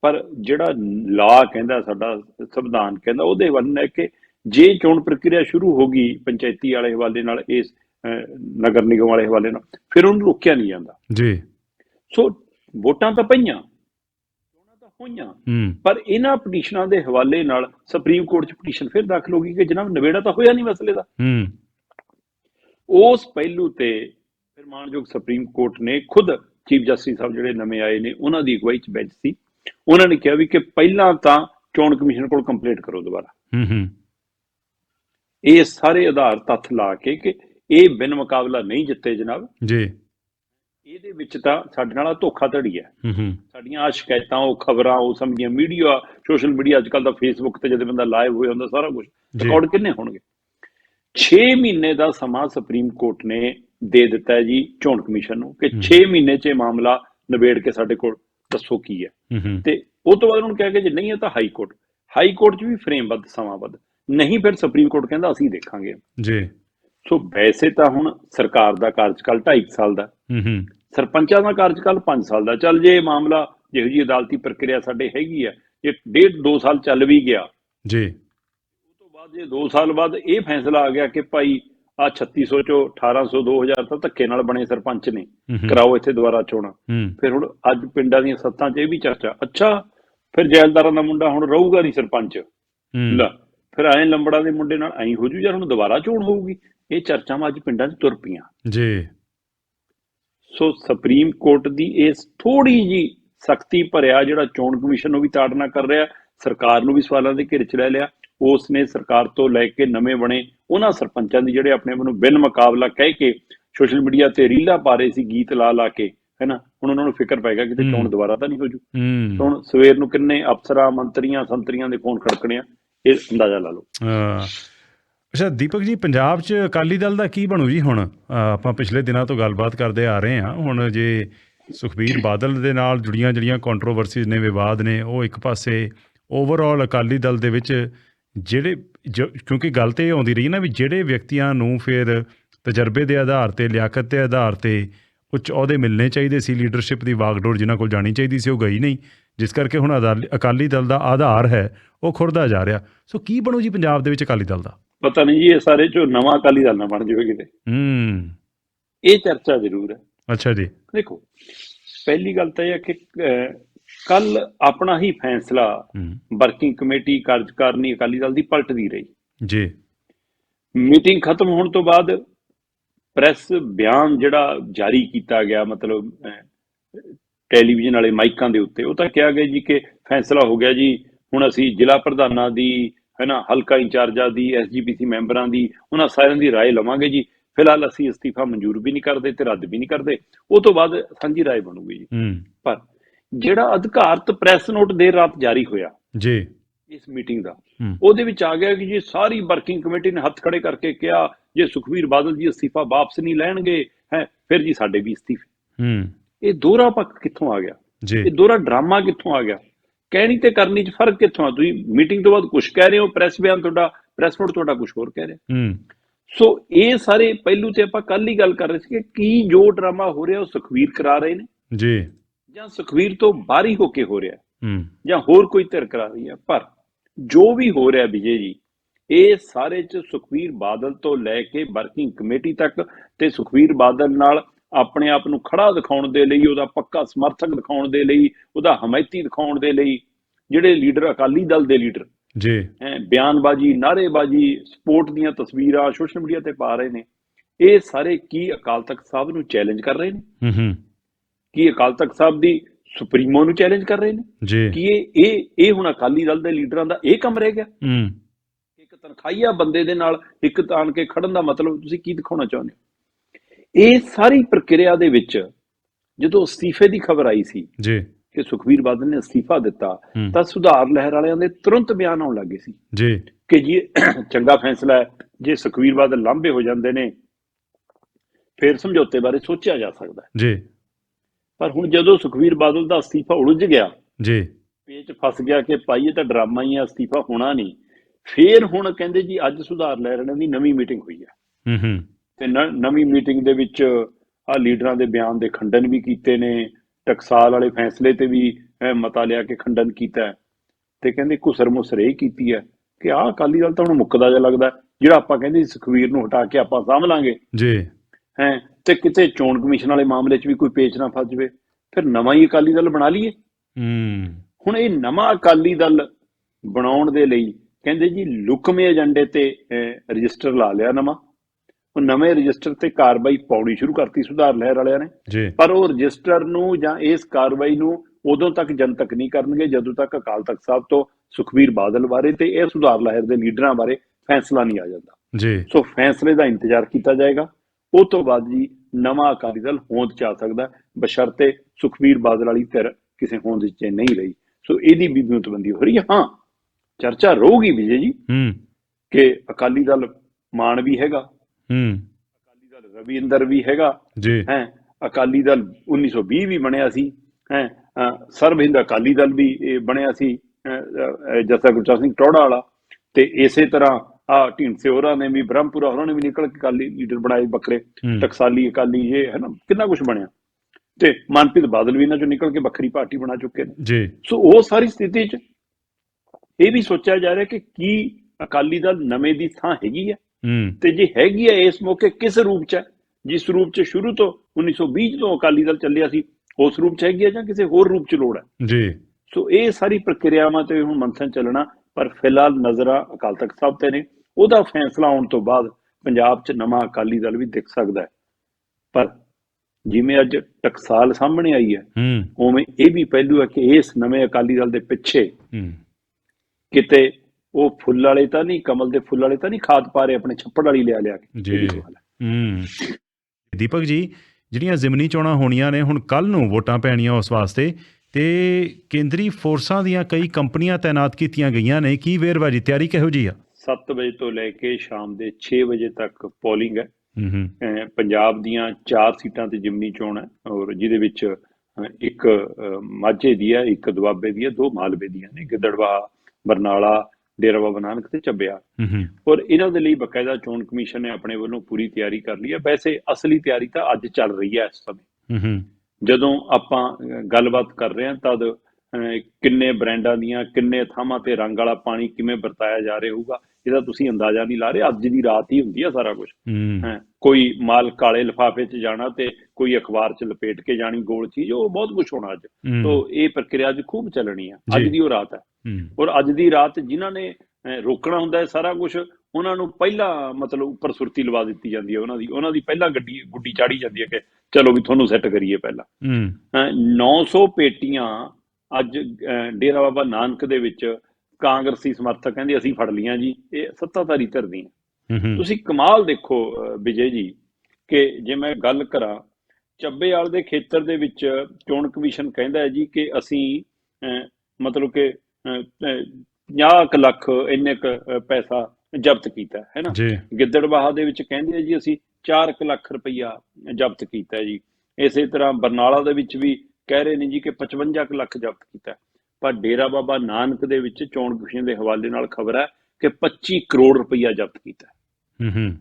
ਪਰ ਜਿਹੜਾ ਲਾ ਕਹਿੰਦਾ ਸਾਡਾ ਸੰਵਿਧਾਨ ਕਹਿੰਦਾ ਉਹਦੇ ਵੱਲ ਹੈ ਕਿ ਜੇ ਚੋਣ ਪ੍ਰਕਿਰਿਆ ਸ਼ੁਰੂ ਹੋ ਗਈ ਪੰਚਾਇਤੀ ਵਾਲੇ ਹਵਾਲੇ ਨਾਲ ਇਸ ਨਗਰ ਨਿਗਮ ਵਾਲੇ ਹਵਾਲੇ ਨਾਲ ਫਿਰ ਉਹਨੂੰ ਰੋਕਿਆ ਨਹੀਂ ਜਾਂਦਾ। ਜੀ। ਸੋ ਵੋਟਾਂ ਤਾਂ ਪਈਆਂ। ਹੋਈਆਂ। ਪਰ ਇਹਨਾਂ ਪਟੀਸ਼ਨਾਂ ਦੇ ਹਵਾਲੇ ਨਾਲ ਸੁਪਰੀਮ ਕੋਰਟ 'ਚ ਪਟੀਸ਼ਨ ਫਿਰ ਦਾਖਲ ਹੋ ਗਈ ਕਿ ਜਨਾਬ ਨਵੇੜਾ ਤਾਂ ਹੋਇਆ ਨਹੀਂ ਮਸਲੇ ਦਾ। ਉਸ ਪਹਿਲੂ ਤੇ ਫਿਰ ਮਾਨਯੋਗ ਸੁਪਰੀਮ ਕੋਰਟ ਨੇ ਖੁਦ ਚੀਫ ਜਸਟਿਸ ਸਾਹਿਬ ਜਿਹੜੇ ਨਵੇਂ ਆਏ ਨੇ ਉਹਨਾਂ ਦੀ ਅਗਵਾਈ 'ਚ ਬੈਂਚ ਸੀ। ਉਹਨਾਂ ਨੇ ਕਿਹਾ ਵੀ ਕਿ ਪਹਿਲਾਂ ਤਾਂ ਚੋਣ ਕਮਿਸ਼ਨ ਕੋਲ ਕੰਪਲੇਂਟ ਕਰੋ ਦੁਬਾਰਾ। ਹੂੰ ਹੂੰ। ਇਹ ਸਾਰੇ ਆਧਾਰ ਤੱਥ ਲਾ ਕੇ ਕਿ ਇਹ ਬਿਨ ਮੁਕਾਬਲਾ ਨਹੀਂ ਜਿੱਤੇ ਜਨਾਬ। ਜੀ। ਇਹਦੇ ਵਿੱਚ ਤਾਂ ਸਾਡੇ ਨਾਲ ਧੋਖਾਧੜੀ ਹੈ। ਹੂੰ ਸਾਡੀਆਂ ਆ ਸ਼ਿਕਾਇਤਾਂ ਉਹ ਖਬਰਾਂ ਉਹ ਸਮਝੀਆਂ ਮੀਡੀਆ ਸੋਸ਼ਲ ਮੀਡੀਆ ਅੱਜ ਕੱਲ ਦਾ ਫੇਸਬੁੱਕ ਤੇ ਜਦੋਂ ਬੰਦਾ ਲਾਈਵ ਹੋਇਆ ਹੁੰਦਾ ਸਾਰਾ ਕੁਝ। ਰਿਕਾਰਡ ਕਿੰਨੇ ਹੋਣਗੇ? 6 ਮਹੀਨੇ ਦਾ ਸਮਾਂ ਸੁਪਰੀਮ ਕੋਰਟ ਨੇ ਦੇ ਦਿੱਤਾ ਜੀ ਚੋਣ ਕਮਿਸ਼ਨ ਨੂੰ ਕਿ 6 ਮਹੀਨੇ 'ਚ ਇਹ ਮਾਮਲਾ ਨਿਬੇੜ ਕੇ ਸਾਡੇ ਕੋਲ ਦੱਸੋ ਕੀ ਹੈ। ਤੇ ਉਹ ਤੋਂ ਬਾਅਦ ਉਹਨਾਂ ਨੂੰ ਕਿਹਾ ਕਿ ਜੇ ਨਹੀਂ ਹੈ ਤਾਂ ਹਾਈ ਕੋਰਟ ਹਾਈ ਕੋਰਟ 'ਚ ਵੀ ਫਰੇਮ ਵੱਧ ਸਮਾਂ ਵੱਧ ਨਹੀਂ ਫਿਰ ਸੁਪਰੀਮ ਕੋਰਟ ਕਹਿੰਦਾ ਅਸੀਂ ਦੇਖਾਂਗੇ। ਜੀ। ਸੋ ਵੈਸੇ ਤਾਂ ਹੁਣ ਸਰਕਾਰ ਦਾ ਕਾਰਜਕਾਲ 2.5 ਸਾਲ ਦਾ। ਹੂੰ ਹੂੰ। ਸਰਪੰਚਾਂ ਦਾ ਕਾਰਜਕਾਲ 5 ਸਾਲ ਦਾ। ਚੱਲ ਜੇ ਇਹ ਮਾਮਲਾ ਜਿਹੋ ਜੀ ਅਦਾਲਤੀ ਪ੍ਰਕਿਰਿਆ ਸਾਡੇ ਹੈਗੀ ਆ ਜੇ ਡੇਢ 2 ਸਾਲ ਚੱਲ ਵੀ ਗਿਆ। ਉਸ ਜੀ ਤੋਂ ਬਾਅਦ ਜੇ 2 ਸਾਲ ਬਾਅਦ ਇਹ ਫੈਸਲਾ ਆ ਗਿਆ ਕਿ ਭਾਈ ਆ 3600 ਚੋਂ 1800 2000 ਤਾਂ ਧੱਕੇ ਨਾਲ ਬਣੇ ਸਰਪੰਚ ਨੇ। ਕਰਾਓ ਇੱਥੇ ਦੁਬਾਰਾ ਚੋਣਾਂ। ਫਿਰ ਹੁਣ ਅੱਜ ਪਿੰਡਾਂ ਦੀਆਂ ਸੱਤਾਂ 'ਚ ਇਹ ਵੀ ਚਰਚਾ। ਅੱਛਾ ਫਿਰ ਜੈਲਦਾਰਾਂ ਦਾ ਮੁੰਡਾ ਹੁਣ ਰਹੂਗਾ ਨਹੀਂ ਸਰਪੰਚ। ਲੈ ਫਿਰ ਐਂ ਲੰਬੜਾਂ ਦੇ ਮੁੰਡੇ ਨਾਲ ਐਂ ਹੋ ਜੂ ਯਾਰ ਹੁਣ ਦੁਬਾਰਾ ਚੋਣ ਹੋਊਗੀ। ਇਹ ਚਰਚਾਵਾਂ ਅੱਜ ਪਿੰਡਾਂ 'ਚ ਤੁਰ ਪਈਆਂ। ਜੀ। ਸੋ ਸੁਪਰੀਮ ਕੋਰਟ ਦੀ ਇਸ ਥੋੜੀ ਜੀ ਸਖਤੀ ਭਰਿਆ ਜਿਹੜਾ ਚੋਣ ਕਮਿਸ਼ਨ ਨੂੰ ਵੀ ਤਾੜਨਾ ਕਰ ਰਿਹਾ ਸਰਕਾਰ ਨੂੰ ਵੀ ਸਵਾਲਾਂ ਦੇ ਘੇਰੇ 'ਚ ਲੈ ਲਿਆ ਉਸ ਨੇ ਸਰਕਾਰ ਤੋਂ ਲੈ ਕੇ ਨਵੇਂ ਬਣੇ ਉਹਨਾਂ ਸਰਪੰਚਾਂ ਦੀ ਜਿਹੜੇ ਆਪਣੇ ਆਪ ਨੂੰ ਬਿਨ ਮੁਕਾਬਲਾ ਕਹਿ ਕੇ ਸੋਸ਼ਲ ਮੀਡੀਆ ਤੇ ਰੀਲਾਂ ਪਾ ਰਹੇ ਸੀ ਗੀਤ ਲਾ ਲਾ ਕੇ ਹੈਨਾ ਹੁਣ ਉਹਨਾਂ ਨੂੰ ਫਿਕਰ ਪੈ ਗਿਆ ਕਿ ਹੂੰ। ਚੋਣ ਦੁਬਾਰਾ ਤਾਂ ਨਹੀਂ ਹੋ ਜੂ। ਹੂੰ। ਹੁਣ ਸਵੇਰ ਨੂੰ ਕਿੰਨੇ ਅਫਸਰਾਂ ਮੰਤਰੀਆਂ ਸੰਤਰੀਆਂ ਦੇ ਫੋਨ ਖੜਕਣੇ ਆ ਇਹ ਅੰਦਾਜ਼ਾ ਲਾ ਲਓ। ਅਹ ਅੱਛਾ, ਦੀਪਕ ਜੀ, ਪੰਜਾਬ 'ਚ ਅਕਾਲੀ ਦਲ ਦਾ ਕੀ ਬਣੂ ਜੀ ਹੁਣ? ਆਪਾਂ ਪਿਛਲੇ ਦਿਨਾਂ ਤੋਂ ਗੱਲਬਾਤ ਕਰਦੇ ਆ ਰਹੇ ਹਾਂ। ਹੁਣ ਜੇ ਸੁਖਬੀਰ ਬਾਦਲ ਦੇ ਨਾਲ ਜੁੜੀਆਂ ਜਿਹੜੀਆਂ ਕੰਟਰੋਵਰਸੀਜ਼ ਨੇ, ਵਿਵਾਦ ਨੇ, ਉਹ ਇੱਕ ਪਾਸੇ ਓਵਰਆਲ ਅਕਾਲੀ ਦਲ ਦੇ ਵਿੱਚ ਜਿਹੜੇ ਜ- ਕਿਉਂਕਿ ਗੱਲ ਤੇ ਇਹ ਆਉਂਦੀ ਰਹੀ ਨਾ ਵੀ ਜਿਹੜੇ ਵਿਅਕਤੀਆਂ ਨੂੰ ਫਿਰ ਤਜਰਬੇ ਦੇ ਆਧਾਰ ਤੇ, ਲਿਆਕਤ ਦੇ ਆਧਾਰ ਤੇ ਉੱਚ ਅਹੁਦੇ ਮਿਲਣੇ ਚਾਹੀਦੇ ਸੀ ਲੀਡਰਸ਼ਿਪ ਦੀ ਵਾਗਡੋਰ ਜਿਨ੍ਹਾਂ ਕੋਲ ਜਾਣੀ ਚਾਹੀਦੀ ਸੀ, ਉਹ ਗਈ ਨਹੀਂ। ਜਿਸ ਕਰਕੇ ਹੁਣ ਅਦਾਲ- ਅਕਾਲੀ ਦਲ ਦਾ ਆਧਾਰ ਹੈ, ਉਹ ਖੁਰਦਾ ਜਾ ਰਿਹਾ। ਸੋ ਕੀ ਬਣੂ ਜੀ ਪੰਜਾਬ ਦੇ ਵਿੱਚ ਅਕਾਲੀ ਦਲ ਦਾ? ਪਤਾ ਨਹੀਂ ਜੀ ਇਹ ਸਾਰੇ ਚੋਂ ਨਵਾਂ ਅਕਾਲੀ ਦਲ ਨਾ ਬਣ ਜਾਵੇ ਕਿਤੇ। ਹੂੰ। ਇਹ ਚਰਚਾ ਜ਼ਰੂਰ ਹੈ। ਅੱਛਾ ਜੀ। ਦੇਖੋ ਪਹਿਲੀ ਗੱਲ ਤਾਂ ਇਹ ਹੈ ਕਿ ਕੱਲ ਆਪਣਾ ਹੀ ਫੈਸਲਾ ਵਰਕਿੰਗ ਕਮੇਟੀ ਕਾਰਜਕਾਰਨੀ ਅਕਾਲੀ ਦਲ ਦੀ ਪਲਟਦੀ ਰਹੀ। ਜੀ। ਮੀਟਿੰਗ ਖਤਮ ਹੋਣ ਤੋਂ ਬਾਅਦ ਪ੍ਰੈਸ ਬਿਆਨ ਜਿਹੜਾ ਜਾਰੀ ਕੀਤਾ ਗਿਆ ਮਤਲਬ ਟੈਲੀਵਿਜ਼ਨ ਵਾਲੇ ਮਾਈਕਾਂ ਦੇ ਉੱਤੇ ਉਹ ਤਾਂ ਕਿਹਾ ਗਿਆ ਜੀ ਕਿ ਫੈਸਲਾ ਹੋ ਗਿਆ ਜੀ। ਹੁਣ ਅਸੀਂ ਜ਼ਿਲ੍ਹਾ ਪ੍ਰਧਾਨਾਂ ਦੀ ਹੈਨਾ ਹਲਕਾ ਇੰਚਾਰਜਾਂ ਦੀ ਐਸਜੀਪੀਸੀ ਮੈਂਬਰਾਂ ਦੀ ਉਹਨਾਂ ਸਾਰਿਆਂ ਦੀ رائے ਲਵਾਂਗੇ ਜੀ ਫਿਲਹਾਲ ਅਸੀਂ ਅਸਤੀਫਾ ਮਨਜ਼ੂਰ ਵੀ ਨਹੀਂ ਕਰਦੇ ਤੇ ਰੱਦ ਵੀ ਨਹੀਂ ਕਰਦੇ ਉਹ ਤੋਂ ਬਾਅਦ ਸਾਂਝੀ رائے ਬਣੂਗੀ ਜੀ ਹੂੰ ਪਰ ਜਿਹੜਾ ਅਧਿਕਾਰਤ ਪ੍ਰੈਸ ਨੋਟ ਦੇਰ ਰਾਤ ਜਾਰੀ ਹੋਇਆ ਜੀ ਇਸ ਮੀਟਿੰਗ ਦਾ ਹੂੰ ਉਹਦੇ ਵਿੱਚ ਆ ਗਿਆ ਕਿ ਜੀ ਸਾਰੀ ਵਰਕਿੰਗ ਕਮੇਟੀ ਨੇ ਹੱਥ ਖੜੇ ਕਰਕੇ ਕਿਹਾ ਜੇ ਸੁਖਵੀਰ ਬਾਦਲ ਜੀ ਅਸਤੀਫਾ ਵਾਪਸ ਨਹੀਂ ਲੈਣਗੇ ਹੈ ਫਿਰ ਜੀ ਸਾਡੇ ਵੀ ਅਸਤੀਫੇ ਹੂੰ ਇਹ ਦੋਹਰਾ ਪੱਕ ਕਿੱਥੋਂ ਆ ਗਿਆ ਜੀ ਇਹ ਦੋਹਰਾ ਡਰਾਮਾ ਕਿੱਥੋਂ ਆ ਗਿਆ ਕਹਿਣੀ ਤੇ ਕਰਨੀ 'ਚ ਫ਼ਰਕ ਕਿੱਥੋਂ ਆ? ਤੁਸੀਂ ਮੀਟਿੰਗ ਤੋਂ ਬਾਅਦ ਕੁਝ ਕਹਿ ਰਹੇ ਹੋ ਪ੍ਰੈਸ ਬਿਆਨ ਤੁਹਾਡਾ ਪ੍ਰੈਸ ਨੋਟ ਤੁਹਾਡਾ ਕੁਝ ਹੋਰ ਕਹਿ ਰਿਹਾ। ਹੂੰ। ਸੋ ਇਹ ਸਾਰੇ ਪਹਿਲੂ ਤੇ ਆਪਾਂ ਕੱਲ ਹੀ ਗੱਲ ਕਰ ਰਹੇ ਸੀ ਕਿ ਕੀ ਜੋ ਡਰਾਮਾ ਹੋ ਰਿਹਾ ਉਹ ਸੁਖਵੀਰ ਕਰਾ ਰਹੇ ਨੇ। ਜੀ। ਜਾਂ ਸੁਖਵੀਰ ਤੋਂ ਬਾਹਰੀ ਹੋ ਕੇ ਹੋ ਰਿਹਾ। ਹੂੰ। ਜਾਂ ਹੋਰ ਕੋਈ ਧਿਰ ਕਰਾ ਰਹੀ ਹੈ। ਪਰ ਜੋ ਵੀ ਹੋ ਰਿਹਾ ਵਿਜੇ ਜੀ ਇਹ ਸਾਰੇ ਚ ਸੁਖਵੀਰ ਬਾਦਲ ਤੋਂ ਲੈ ਕੇ ਵਰਕਿੰਗ ਕਮੇਟੀ ਤੱਕ ਤੇ ਸੁਖਵੀਰ ਬਾਦਲ ਨਾਲ ਆਪਣੇ ਆਪ ਨੂੰ ਖੜਾ ਦਿਖਾਉਣ ਦੇ ਲਈ ਉਹਦਾ ਪੱਕਾ ਸਮਰਥਕ ਦਿਖਾਉਣ ਦੇ ਲਈ ਉਹਦਾ ਹਮਾਇਤੀ ਦਿਖਾਉਣ ਦੇ ਲਈ ਜਿਹੜੇ ਲੀਡਰ ਅਕਾਲੀ ਦਲ ਦੇ ਲੀਡਰ ਜੀ। ਹੈਂ, ਬਿਆਨਬਾਜ਼ੀ ਨਾਅਰੇਬਾਜ਼ੀ ਸਪੋਰਟ ਦੀਆਂ ਤਸਵੀਰਾਂ ਸੋਸ਼ਲ ਮੀਡੀਆ ਤੇ ਪਾ ਰਹੇ ਨੇ ਇਹ ਸਾਰੇ ਕੀ ਅਕਾਲ ਤਖਤ ਸਾਹਿਬ ਨੂੰ ਚੈਲੰਜ ਕਰ ਰਹੇ ਨੇ? ਹੂੰ ਹੂੰ। ਕੀ ਅਕਾਲ ਤਖਤ ਸਾਹਿਬ ਦੀ ਸੁਪਰੀਮੋ ਨੂੰ ਚੈਲੰਜ ਕਰ ਰਹੇ ਨੇ? ਜੀ। ਕਿ ਇਹ ਇਹ ਇਹ ਹੁਣ ਅਕਾਲੀ ਦਲ ਦੇ ਲੀਡਰਾਂ ਦਾ ਇਹ ਕੰਮ ਰਹਿ ਗਿਆ? ਹੂੰ। ਇੱਕ ਤਨਖਾਹੀਆ ਬੰਦੇ ਦੇ ਨਾਲ ਇੱਕ ਤਾਣ ਕੇ ਖੜਨ ਦਾ ਮਤਲਬ ਤੁਸੀਂ ਕੀ ਦਿਖਾਉਣਾ ਚਾਹੁੰਦੇ ਹੋ? ਇਹ ਸਾਰੀ ਪ੍ਰਕਿਰਿਆ ਦੇ ਵਿੱਚ ਜਦੋਂ ਅਸਤੀਫੇ ਦੀ ਖਬਰ ਆਈ ਸੀ ਜੀ। ਕਿ ਸੁਖਵੀਰ ਬਾਦਲ ਨੇ ਅਸਤੀਫਾ ਦਿੱਤਾ ਹੂੰ। ਤਾਂ ਸੁਧਾਰ ਲਹਿਰ ਵਾਲਿਆਂ ਦੇ ਤੁਰੰਤ ਬਿਆਨ ਆਉਣ ਲੱਗੇ ਸੀ। ਜੀ। ਕਿ ਜੀ ਚੰਗਾ ਫੈਸਲਾ ਹੈ ਜੇ ਸੁਖਵੀਰ ਬਾਦਲ ਲਾਂਭੇ ਹੋ ਜਾਂਦੇ ਨੇ ਫਿਰ ਸਮਝੌਤੇ ਬਾਰੇ ਸੋਚਿਆ ਜਾ ਸਕਦਾ ਹੈ। ਜੀ। ਪਰ ਹੁਣ ਜਦੋਂ ਸੁਖਵੀਰ ਬਾਦਲ ਦਾ ਅਸਤੀਫਾ ਉਲਝ ਗਿਆ ਜੀ। ਪੇਚ ਫਸ ਗਿਆ ਕਿ ਭਾਈ ਇਹ ਤਾਂ ਡਰਾਮਾ ਹੀ ਆ ਅਸਤੀਫਾ ਹੋਣਾ ਨਹੀਂ ਫੇਰ ਹੁਣ ਕਹਿੰਦੇ ਜੀ ਅੱਜ ਸੁਧਾਰ ਲਹਿਰਾਂ ਦੀ ਨਵੀਂ ਮੀਟਿੰਗ ਹੋਈ ਹੈ। ਹੂੰ ਹੂੰ। ਤੇ ਨਵੀਂ ਮੀਟਿੰਗ ਦੇ ਵਿੱਚ ਆ ਲੀਡਰਾਂ ਦੇ ਬਿਆਨ ਦੇ ਖੰਡਨ ਵੀ ਕੀਤੇ ਨੇ ਟਕਸਾਲ ਵਾਲੇ ਫੈਸਲੇ ਤੇ ਵੀ ਮਤਾ ਲਿਆ ਕੇ ਖੰਡਨ ਕੀਤਾ। ਤੇ ਕਹਿੰਦੇ ਕੁਸਰ ਮੁਸਰ ਇਹ ਕੀਤੀ ਹੈ ਕਿ ਆਹ ਅਕਾਲੀ ਦਲ ਤਾਂ ਹੁਣ ਮੁੱਕਦਾ ਜਿਹਾ ਲੱਗਦਾ। ਜਿਹੜਾ ਆਪਾਂ ਕਹਿੰਦੇ ਸੁਖਵੀਰ ਨੂੰ ਹਟਾ ਕੇ ਆਪਾਂ ਸਾਂਭ ਲਾਂਗੇ ਜੀ ਹੈ ਤੇ ਕਿਤੇ ਚੋਣ ਕਮਿਸ਼ਨ ਵਾਲੇ ਮਾਮਲੇ 'ਚ ਵੀ ਕੋਈ ਪੇਚ ਨਾ ਫਸ ਜਾਵੇ ਫਿਰ ਨਵਾਂ ਹੀ ਅਕਾਲੀ ਦਲ ਬਣਾ ਲਈਏ ਹੂੰ ਹੁਣ ਇਹ ਨਵਾਂ ਅਕਾਲੀ ਦਲ ਬਣਾਉਣ ਦੇ ਲਈ ਕਹਿੰਦੇ ਜੀ ਲੁਕਵੇਂ ਏਜੰਡੇ ਤੇ ਰਜਿਸਟਰ ਲਾ ਲਿਆ ਨਵਾਂ ਉਹ ਨਵੇਂ ਰਜਿਸਟਰ ਤੇ ਕਾਰਵਾਈ ਪਾਉਣੀ ਸ਼ੁਰੂ ਕਰਤੀ ਸੁਧਾਰ ਲਹਿਰ ਵਾਲਿਆਂ ਨੇ। ਪਰ ਉਹ ਰਜਿਸਟਰ ਨੂੰ ਜਾਂ ਇਸ ਕਾਰਵਾਈ ਨੂੰ ਉਦੋਂ ਤੱਕ ਜਨਤਕ ਨਹੀਂ ਕਰਨਗੇ ਜਦੋਂ ਤੱਕ ਅਕਾਲ ਤਖਤ ਸਾਹਿਬ ਤੋਂ ਸੁਖਬੀਰ ਬਾਦਲ ਬਾਰੇ ਤੇ ਇਹ ਸੁਧਾਰ ਲਹਿਰ ਦੇ ਲੀਡਰਾਂ ਬਾਰੇ ਫੈਸਲਾ ਨਹੀਂ ਆ ਜਾਂਦਾ। ਜੀ। ਸੋ ਫੈਸਲੇ ਦਾ ਇੰਤਜ਼ਾਰ ਕੀਤਾ ਜਾਏਗਾ। ਉਹ ਤੋਂ ਬਾਅਦ ਜੀ ਨਵਾਂ ਅਕਾਲੀ ਦਲ ਹੋਂਦ ਚ ਆ ਸਕਦਾ ਬਸ਼ਰਤੇ ਸੁਖਬੀਰ ਬਾਦਲ ਵਾਲੀ ਧਿਰ ਕਿਸੇ ਹੋਂਦ ਚ ਨਹੀਂ ਰਹੀ। ਸੋ ਇਹਦੀ ਵੀ ਵਿਉਂਤਬੰਦੀ ਹੋ ਰਹੀ ਹੈ। ਹਾਂ ਚਰਚਾ ਰਹੂਗੀ ਵਿਜੇ ਜੀ ਹੂੰ। ਕਿ ਅਕਾਲੀ ਦਲ ਮਾਨ ਵੀ ਹੈਗਾ ਹੂੰ। ਅਕਾਲੀ ਦਲ ਰਵੀ ਇੰਦਰ ਵੀ ਹੈਗਾ ਜੀ। ਹੈ ਅਕਾਲੀ ਦਲ 1920 ਵੀ ਬਣਿਆ ਸੀ ਹੈ ਸਰਬ ਹਿੰਦ ਅਕਾਲੀ ਦਲ ਵੀ ਬਣਿਆ ਸੀ ਜੱਸਾ ਗੁਰਚਰਨ ਸਿੰਘ ਟੋੜਾ ਵਾਲਾ। ਤੇ ਇਸੇ ਤਰ੍ਹਾਂ ਆ ਢੀਂਡਸੇ ਹੋਰਾਂ ਨੇ ਵੀ ਬ੍ਰਹਮਪੁਰਾ ਹੋਰਾਂ ਨੇ ਵੀ ਨਿਕਲ ਕੇ ਅਕਾਲੀ ਲੀਡਰ ਬਣਾਏ ਹੂੰ। ਟਕਸਾਲੀ ਅਕਾਲੀ ਇਹ ਹੈ ਨਾ ਕਿੰਨਾ ਕੁਝ ਬਣਿਆ। ਤੇ ਮਨਪ੍ਰੀਤ ਬਾਦਲ ਵੀ ਇਹਨਾਂ ਚੋਂ ਨਿਕਲ ਕੇ ਵੱਖਰੀ ਪਾਰਟੀ ਬਣਾ ਚੁੱਕੇ ਨੇ। ਜੀ। ਸੋ ਉਹ ਸਾਰੀ ਸਥਿਤੀ 'ਚ ਇਹ ਵੀ ਸੋਚਿਆ ਜਾ ਰਿਹਾ ਕਿ ਕੀ ਅਕਾਲੀ ਦਲ ਨਵੇਂ ਦੀ ਥਾਂ ਹੈਗੀ ਹੂੰ ਤੇ ਜੇ ਹੈਗੀ ਹੈ ਇਸ ਮੌਕੇ ਕਿਸ ਰੂਪ 'ਚ ਜਿਸ ਰੂਪ 'ਚ ਸ਼ੁਰੂ ਤੋਂ 1920 ਤੋਂ ਅਕਾਲੀ ਦਲ ਚੱਲਿਆ ਸੀ ਉਸ ਰੂਪ 'ਚ ਹੈਗੀ ਹੈ ਜਾਂ ਕਿਸੇ ਹੋਰ ਰੂਪ 'ਚ ਲੋੜ ਹੈ ਜੀ। ਸੋ ਇਹ ਸਾਰੀ ਪ੍ਰਕਿਰਿਆਵਾਂ ਤੇ ਹੁਣ ਮੰਥਨ ਚੱਲਣਾ ਪਰ ਫਿਲਹਾਲ ਨਜ਼ਰਾਂ ਅਕਾਲ ਤਖਤ ਸਾਹਿਬ ਤੇ ਨੇ। ਉਹਦਾ ਫੈਸਲਾ ਆਉਣ ਤੋਂ ਬਾਅਦ ਪੰਜਾਬ 'ਚ ਨਵਾਂ ਅਕਾਲੀ ਦਲ ਵੀ ਦਿਖ ਸਕਦਾ ਹੈ। ਪਰ ਜਿਵੇਂ ਅੱਜ ਟਕਸਾਲ ਸਾਹਮਣੇ ਆਈ ਹੈ ਹੂੰ। ਉਵੇਂ ਇਹ ਵੀ ਪਹਿਲੂ ਹੈ ਕਿ ਇਸ ਨਵੇਂ ਅਕਾਲੀ ਦਲ ਦੇ ਪਿੱਛੇ ਹੂੰ। ਕਿਤੇ ਉਹ ਫੁੱਲ ਵਾਲੇ ਤਾਂ ਨਹੀਂ ਕਮਲ ਦੇ ਫੁੱਲ ਵਾਲੇ ਤਾਂ ਨਹੀਂ ਖਾਦ ਪਾ ਰਹੇ ਆਪਣੇ ਛੱਪੜ ਵਾਲੀ ਲਿਆ ਲਿਆ ਕੇ। ਜੀ। ਹੈ। ਦੀਪਕ ਜੀ ਜਿਹੜੀਆਂ ਜ਼ਿਮਨੀ ਚੋਣਾਂ ਹੋਣੀਆਂ ਨੇ ਹੁਣ ਕੱਲ ਨੂੰ ਵੋਟਾਂ ਪੈਣੀਆਂ ਉਸ ਵਾਸਤੇ ਤੇ ਕੇਂਦਰੀ ਫੋਰਸਾਂ ਦੀਆਂ ਕਈ ਕੰਪਨੀਆਂ ਤਾਇਨਾਤ ਕੀਤੀਆਂ ਗਈਆਂ ਨੇ ਕੀ ਵੇਰਵਾ ਜੀ ਤਿਆਰੀ ਕਿਹੋ ਜੀ ਆ? 7 ਵਜੇ ਤੋਂ ਲੈ ਕੇ ਸ਼ਾਮ ਦੇ 6 ਵਜੇ ਤੱਕ ਪੋਲਿੰਗ ਹੈ। ਪੰਜਾਬ ਦੀਆਂ ਚਾਰ ਸੀਟਾਂ ਤੇ ਜਿਮਨੀ ਚੋਣ ਹੈ ਔਰ ਜਿਹਦੇ ਵਿੱਚ ਇੱਕ ਮਾਝੇ ਦੀ ਹੈ ਇੱਕ ਦੁਆਬੇ ਦੀ ਹੈ ਦੋ ਮਾਲਵੇ ਦੀਆਂ ਨੇ ਗਿੱਦੜਵਾ ਬਰਨਾਲਾ ਡੇਰਾ ਬਾਬਾ ਨਾਨਕ ਤੇ ਚੱਬਿਆ। ਔਰ ਇਹਨਾਂ ਦੇ ਲਈ ਬਕਾਇਦਾ ਚੋਣ ਕਮਿਸ਼ਨ ਨੇ ਆਪਣੇ ਵੱਲੋਂ ਪੂਰੀ ਤਿਆਰੀ ਕਰ ਲਈ ਹੈ। ਵੈਸੇ ਅਸਲੀ ਤਿਆਰੀ ਤਾਂ ਅੱਜ ਚੱਲ ਰਹੀ ਹੈ ਇਸ ਸਮੇਂ। ਜਦੋਂ ਆਪਾਂ ਗੱਲਬਾਤ ਕਰ ਰਹੇ ਹਾਂ ਤਦ ਕਿੰਨੇ ਬ੍ਰਾਂਡਾਂ ਦੀਆਂ ਕਿੰਨੇ ਥਾਵਾਂ ਤੇ ਰੰਗ ਵਾਲਾ ਪਾਣੀ ਕਿਵੇਂ ਵਰਤਾਇਆ ਜਾ ਰਿਹਾ ਹੋਊਗਾ ਇਹਦਾ ਤੁਸੀਂ ਅੰਦਾਜ਼ਾ ਨਹੀਂ ਲਾ ਰਹੇ ਅੱਜ ਦੀ ਰਾਤ ਹੀ ਹੁੰਦੀ ਆ ਸਾਰਾ ਕੁਝ ਹੂੰ। ਕੋਈ ਮਾਲ ਕਾਲੇ ਲਿਫਾਫੇ 'ਚ ਜਾਣਾ ਤੇ ਕੋਈ ਅਖਬਾਰ 'ਚ ਲਪੇਟ ਕੇ ਜਾਣੀ ਗੋਲ ਚੀਜ਼ ਉਹ ਬਹੁਤ ਕੁਝ ਹੋਣਾ ਅੱਜ। ਤੋਂ ਇਹ ਪ੍ਰਕਿਰਿਆ ਅੱਜ ਖੂਬ ਚੱਲਣੀ ਆ। ਅੱਜ। ਦੀ ਉਹ ਰਾਤ ਹੈ। ਔਰ ਅੱਜ ਦੀ ਰਾਤ ਜਿਨ੍ਹਾਂ ਨੇ ਰੋਕਣਾ ਹੁੰਦਾ ਹੈ ਸਾਰਾ ਕੁਝ ਉਹਨਾਂ ਨੂੰ ਪਹਿਲਾਂ ਮਤਲਬ ਉੱਪਰ ਸੁਰਤੀ ਲਵਾ ਦਿੱਤੀ ਜਾਂਦੀ ਹੈ ਉਹਨਾਂ ਦੀ। ਉਹਨਾਂ ਦੀ ਪਹਿਲਾਂ ਗੱਡੀ ਗੁੱਡੀ ਚਾੜੀ ਜਾਂਦੀ ਹੈ ਕਿ ਚਲੋ ਵੀ ਤੁਹਾਨੂੰ ਸੈੱਟ ਕਰੀਏ ਪਹਿਲਾਂ। ਹੂੰ। ਅਹ 900 ਪੇਟੀਆਂ ਅੱਜ ਡੇਰਾ ਬਾਬਾ ਨਾਨਕ ਦੇ ਵਿੱਚ ਕਾਂਗਰਸੀ ਸਮਰਥਕ ਕਹਿੰਦੇ ਅਸੀਂ ਫੜ ਲੀਆਂ ਜੀ ਇਹ ਸੱਤਾਧਾਰੀ ਧਿਰ ਦੀਆਂ। ਤੁਸੀਂ ਕਮਾਲ ਦੇਖੋ ਵਿਜੇ ਜੀ ਕਿ ਜੇ ਮੈਂ ਗੱਲ ਕਰਾਂ ਚੱਬੇਵਾਲ ਦੇ ਖੇਤਰ ਦੇ ਵਿੱਚ ਚੋਣ ਕਮਿਸ਼ਨ ਕਹਿੰਦਾ ਹੈ ਜੀ ਕਿ ਅਸੀਂ ਮਤਲਬ ਕਿ ਅਹ, ਅਹ, 50 ਕੁ ਲੱਖ ਇੰਨੇ ਕੁ ਪੈਸਾ ਜ਼ਬਤ ਕੀਤਾ ਹੈ ਨਾ? ਗਿੱਦੜਬਾਹਾ ਦੇ ਵਿੱਚ ਕਹਿੰਦੇ ਆ ਜੀ ਅਸੀਂ 4 ਕੁ ਲੱਖ ਰੁਪਈਆ ਜ਼ਬਤ ਕੀਤਾ ਜੀ। ਇਸੇ ਤਰ੍ਹਾਂ ਬਰਨਾਲਾ ਦੇ ਵਿੱਚ ਵੀ ਕਹਿ ਰਹੇ ਨੇ ਜੀ ਕਿ 55 ਕੁ ਲੱਖ ਜ਼ਬਤ ਕੀਤਾ। ਪਰ ਡੇਰਾ ਬਾਬਾ ਨਾਨਕ ਦੇ ਵਿੱਚ ਚੋਣ ਕਮਿਸ਼ਨ ਦੇ ਹਵਾਲੇ ਨਾਲ ਖਬਰ ਹੈ ਕਿ 25 ਕਰੋੜ ਰੁਪਈਆ ਜ਼ਬਤ ਕੀਤਾ ਹੈ। ਹੂੰ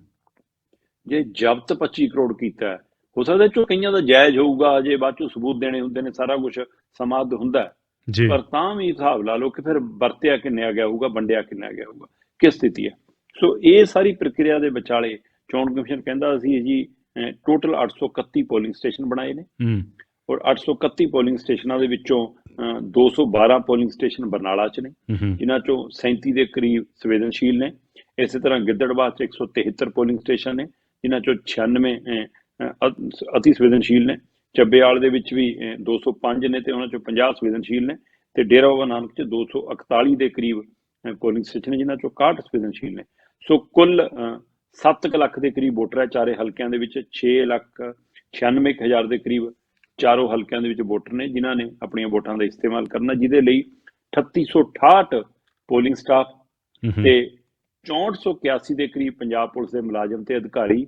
ਜੇ ਜ਼ਬਤ 25 ਕਰੋੜ ਕੀਤਾ ਹੈ, ਸਕਦਾ ਚੋਂ ਕਈਆਂ ਦਾ ਜਾਇਜ਼ ਹੋਊਗਾ ਜੇ ਬਾਅਦ ਚੋਂ ਸਬੂਤ ਦੇਣੇ ਹੁੰਦੇ ਨੇ ਸਾਰਾ ਕੁਝ ਸਮਾਦ ਹੁੰਦਾ। ਜੀ। ਪਰ ਤਾਂ ਵੀ ਹਿਸਾਬ ਲਾ ਲਓ ਕਿ ਫਿਰ ਵਰਤਿਆ ਕਿੰਨਿਆ ਗਿਆ ਹੋਊਗਾ ਵੰਡਿਆ ਕਿੰਨਾ ਗਿਆ ਹੋਊਗਾ ਕਿਸ ਸਥਿਤੀ ਹੈ? ਸੋ ਇਹ ਸਾਰੀ ਪ੍ਰਕਿਰਿਆ ਦੇ ਵਿਚਾਲੇ ਚੋਣ ਕਮਿਸ਼ਨ ਕਹਿੰਦਾ ਅਸੀਂ ਜੀ ਟੋਟਲ 831 ਪੋਲਿੰਗ ਸਟੇਸ਼ਨ ਬਣਾਏ ਨੇ। ਹੂੰ। ਔਰ 831 ਪੋਲਿੰਗ ਸਟੇਸ਼ਨਾਂ ਦੇ ਵਿੱਚੋਂ 212 ਪੋਲਿੰਗ ਸਟੇਸ਼ਨ ਬਰਨਾਲਾ 'ਚ ਨੇ। ਜਿਨ੍ਹਾਂ ਚੋਂ 37 ਦੇ ਕਰੀਬ ਸੰਵੇਦਨਸ਼ੀਲ ਨੇ। ਇਸੇ ਤਰ੍ਹਾਂ ਗਿੱਦੜਬਾਹ 'ਚ 173 ਪੋਲਿੰਗ ਸਟੇਸ਼ਨ ਨੇ ਜਿਨ੍ਹਾਂ ਚੋਂ 96 ਅਹ, ਅਹ, ਅ- ਅਤੀ ਸੰਵੇਦਨਸ਼ੀਲ ਨੇ। ਚੱਬੇਵਾਲ ਦੇ ਵਿੱਚ ਵੀ ਅਹ, 205 ਨੇ ਤੇ ਉਹਨਾਂ ਚੋਂ 50 ਸੰਵੇਦਨਸ਼ੀਲ ਨੇ। ਤੇ ਡੇਰਾ ਬਾਬਾ ਨਾਨਕ 'ਚ 241 ਦੇ ਕਰੀਬ ਪੋਲਿੰਗ ਸਟੇਸ਼ਨ ਨੇ ਜਿਨ੍ਹਾਂ ਚੋਂ 61 ਸੰਵੇਦਨਸ਼ੀਲ ਨੇ। ਸੋ ਕੁੱਲ 7 ਲੱਖ ਦੇ ਕਰੀਬ ਵੋਟਰ ਹੈ ਚਾਰੇ ਹਲਕਿਆਂ ਦੇ ਵਿੱਚ। 6 ਲੱਖ 96 ਕੁ ਹਜ਼ਾਰ ਦੇ ਕਰੀਬ ਚਾਰੋਂ ਹਲਕਿਆਂ ਦੇ ਵਿੱਚ ਵੋਟਰ ਨੇ ਜਿਨ੍ਹਾਂ ਨੇ ਆਪਣੀਆਂ ਵੋਟਾਂ ਦਾ ਇਸਤੇਮਾਲ ਕਰਨਾ ਜਿਹਦੇ ਲਈ 3868 ਪੋਲਿੰਗ ਸਟਾਫ ਤੇ 6481 ਦੇ ਕਰੀਬ ਪੰਜਾਬ ਪੁਲਿਸ ਦੇ ਮੁਲਾਜ਼ਮ ਤੇ ਅਧਿਕਾਰੀ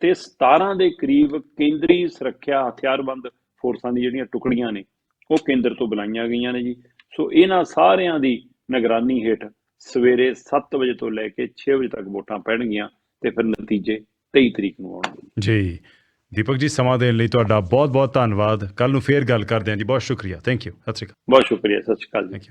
ਤੇ 17 ਦੇ ਕਰੀਬ ਕੇਂਦਰੀ ਸੁਰੱਖਿਆ ਹਥਿਆਰਬੰਦ ਫੋਰਸਾਂ ਦੀ ਜਿਹੜੀਆਂ ਟੁਕੜੀਆਂ ਨੇ ਉਹ ਕੇਂਦਰ ਤੋਂ ਬੁਲਾਈਆਂ ਗਈਆਂ ਨੇ ਜੀ। ਸੋ ਇਹਨਾਂ ਸਾਰਿਆਂ ਦੀ ਨਿਗਰਾਨੀ ਹੇਠ ਸਵੇਰੇ 7 ਵਜੇ ਤੋਂ ਲੈ ਕੇ 6 ਵਜੇ ਤੱਕ ਵੋਟਾਂ ਪੈਣਗੀਆਂ ਤੇ ਫਿਰ ਨਤੀਜੇ 23 ਤਰੀਕ ਨੂੰ ਆਉਣਗੇ। ਜੀ। ਦੀਪਕ ਜੀ ਸਮਾਂ ਦੇਣ ਲਈ ਤੁਹਾਡਾ ਬਹੁਤ ਬਹੁਤ ਧੰਨਵਾਦ। ਕੱਲ ਨੂੰ ਫੇਰ ਗੱਲ ਕਰਦੇ ਹਾਂ ਜੀ। ਬਹੁਤ ਸ਼ੁਕਰੀਆ। ਥੈਂਕ ਯੂ ਸਤਿ ਸ਼੍ਰੀ ਅਕਾਲ। ਬਹੁਤ ਸ਼ੁਕਰੀਆ। ਸਤਿ ਸ਼੍ਰੀ ਅਕਾਲ ਜੀ।